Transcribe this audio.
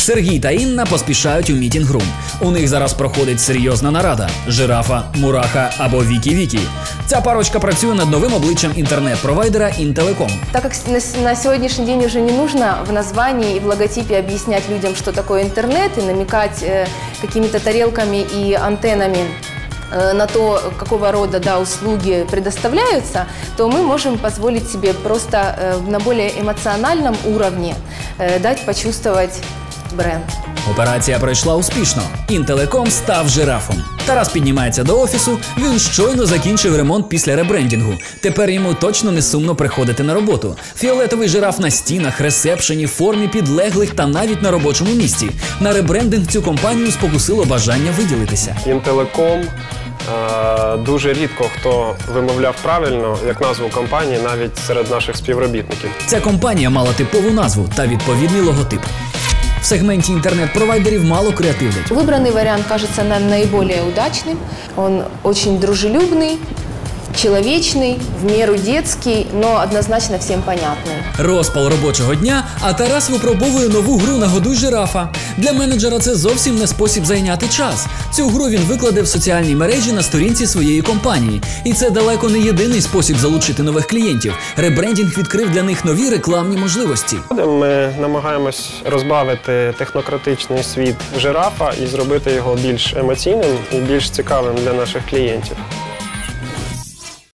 Сергій та Інна поспішають у мітінг-рум. У них зараз проходить серйозна нарада: жирафа, мураха або Вікі-Вікі. Ця парочка працює над новим обличчям інтернет-провайдера Інтелеком. Так как на, с- на сегодняшний день уже не нужно в названии и в логотипе объяснять людям, что такое интернет, и намекать э, какими-то тарелками и антеннами э, на то, какого рода да, услуги предоставляются, то мы можем позволить себе просто э, на более эмоциональном уровне э, дать почувствовать бренд. Операція пройшла успішно. Інтелеком став жирафом. Тарас піднімається до офісу. Він щойно закінчив ремонт після ребрендінгу. Тепер йому точно не сумно приходити на роботу. Фіолетовий жираф на стінах, ресепшені, формі підлеглих та навіть на робочому місці. На ребрендинг цю компанію спокусило бажання виділитися. Інтелеком е, дуже рідко хто вимовляв правильно як назву компанії, навіть серед наших співробітників. Ця компанія мала типову назву та відповідний логотип. В сегменті інтернет-провайдерів мало креативлять. Выбранный вариант кажется нам наиболее удачным. Он очень дружелюбный, человечный, в меру детский, но однозначно всем понятный. Розпал робочого дня, а Тарас випробовує нову гру на году жирафа. Для менеджера це зовсім не спосіб зайняти час. Цю гру він викладе в соціальній мережі на сторінці своєї компанії. І це далеко не єдиний спосіб залучити нових клієнтів. Ребрендінг відкрив для них нові рекламні можливості. Ми намагаємось розбавити технократичний світ жирафа і зробити його більш емоційним і більш цікавим для наших клієнтів.